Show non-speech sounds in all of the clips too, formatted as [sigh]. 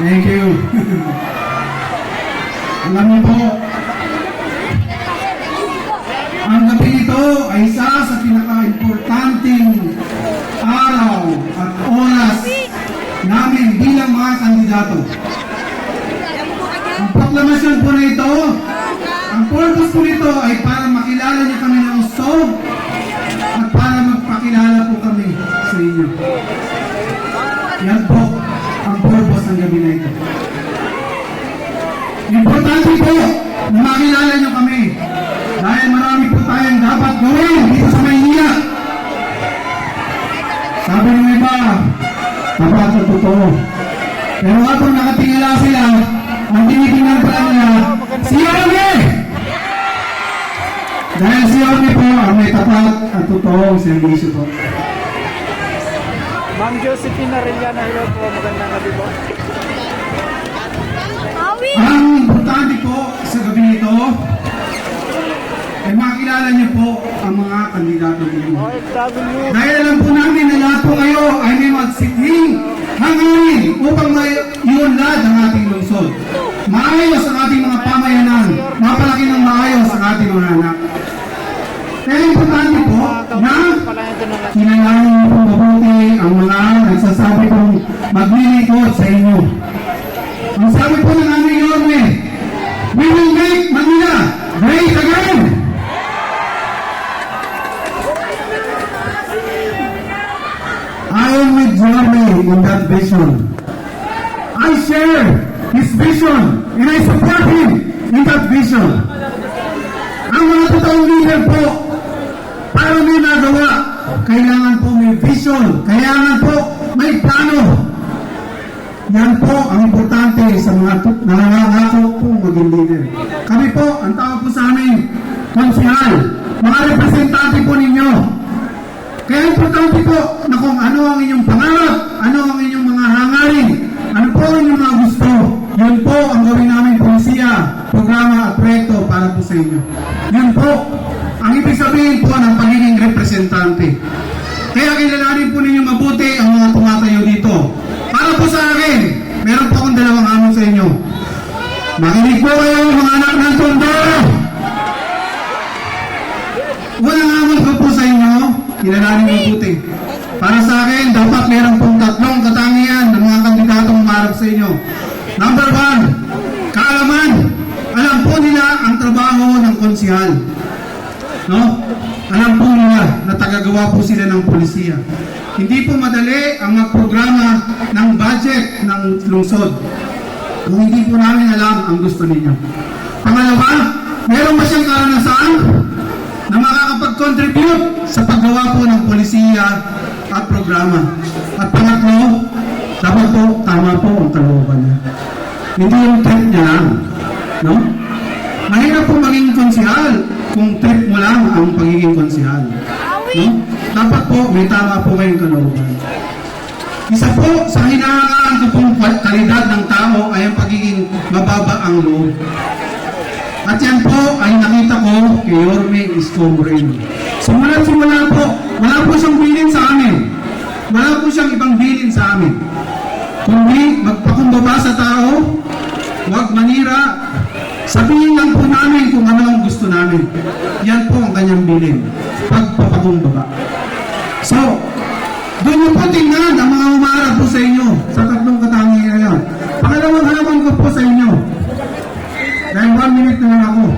Thank you. Alam niyo po, ang gabi ito ng gabi na ito. Importante po na makilala niyo kami dahil marami po tayong dapat gawin dito sa Maynila. Sabi ng iba, tapat na totoo. Pero habang nakatingala sila, ang tinitingnan pa nila, si Yorme! Dahil si Yorme po ang may tapat at totoong servisyo po. Ma'am Josephine Arellana, hello po. Magandang gabi po. Ang importante po sa gabi nito ay makilala niyo po ang mga kandidato ninyo. Dahil alam po namin na lahat po kayo ay may magsiking hangarin upang may iunlad ang ating lungsod. Maayos ang ating mga pamayanan, mapalaki ng maayos ang ating mga anak. Kaya importante po na Pala maglilingkod sa inyo. Ang sabi po ng aming Yorme, we will make Manila great again! I am with Yorme in that vision. I share his vision and I support him in that vision. Ang mga totoong leader po, para may nagawa, kailangan po may vision, kailangan po may plano. Yan po ang importante sa mga nangangako po maging leader. Kami po, ang tawag po sa amin, konsihal, mga representante po ninyo. Kaya importante po na kung ano ang inyong pangarap, ano ang inyong mga hangarin, ano po ang inyong mga gusto, yun po ang gawin namin polisiya, programa at proyekto para po sa inyo. Yun po, ang ibig sabihin po ng pagiging representante. Kaya kilalanin po ninyo mabuti ang mga tumatayo dito. Para po sa akin, meron po akong dalawang hamon sa inyo. Makinig po kayo mga anak ng tondo! Walang hamon ko po sa inyo, kilalanin mabuti. Para sa akin, dapat meron pong tatlong katangian ng mga kandidatong umarap sa inyo. Number one, kaalaman. Alam po nila ang trabaho ng konsihal. No? Alam po nila na tagagawa po sila ng polisiya. Hindi po madali ang magprograma ng budget ng lungsod. Kung hindi po namin alam ang gusto ninyo. Pangalawa, meron ba siyang karanasan na makakapag-contribute sa paggawa po ng polisiya at programa. At pangatlo, dapat po tama po ang kalooban niya. Hindi yung trip niya lang. No? Mahirap po maging konsihal kung trip mo lang ang pagiging konsihal. No? Dapat po may tama po kayong kalooban. Isa po sa hinahangaan ko pong kalidad ng tao ay ang pagiging mababa ang loob. At yan po ay nakita ko kay Yorme Isko Moreno. Simula simula po, wala po siyang bilin sa amin. Wala po siyang ibang bilin sa amin. Kundi magpakumbaba sa tao, huwag manira, sabihin lang po namin kung ano ang gusto namin. Yan po ang kanyang bilin. Pagpapakumbaba. So, doon niyo po tingnan ang mga umarap po sa inyo sa tatlong katangian yan. Pangalawang halaman ko po sa inyo. Dahil one minute na lang ako. [laughs]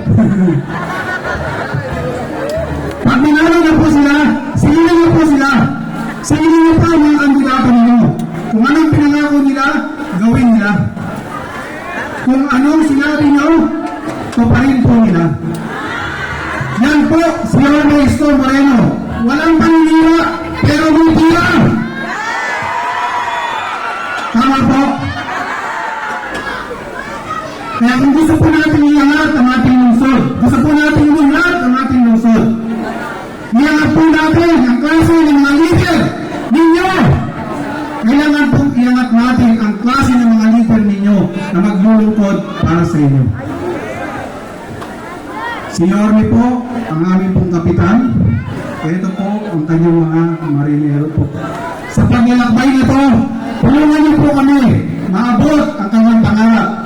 Pag minalo na po sila, silinin niyo po sila. Silinin niyo po ang mga kandidato ninyo. Kung anong pinangako nila, gawin nila. Kung anong sinabi niyo, po. Kaya kung gusto po natin iangat ang ating lungsod, gusto po natin iangat ang ating lungsod, iangat po natin ang klase ng mga leader ninyo. Kailangan po iangat natin ang klase ng mga leader ninyo na maglulungkod para sa inyo. Si Yorme po, ang aming pong kapitan. Ito po ang kanyang mga marinero po. Sa paglalakbay na to, Tulungan niyo po kami maabot ang kanyang pangarap.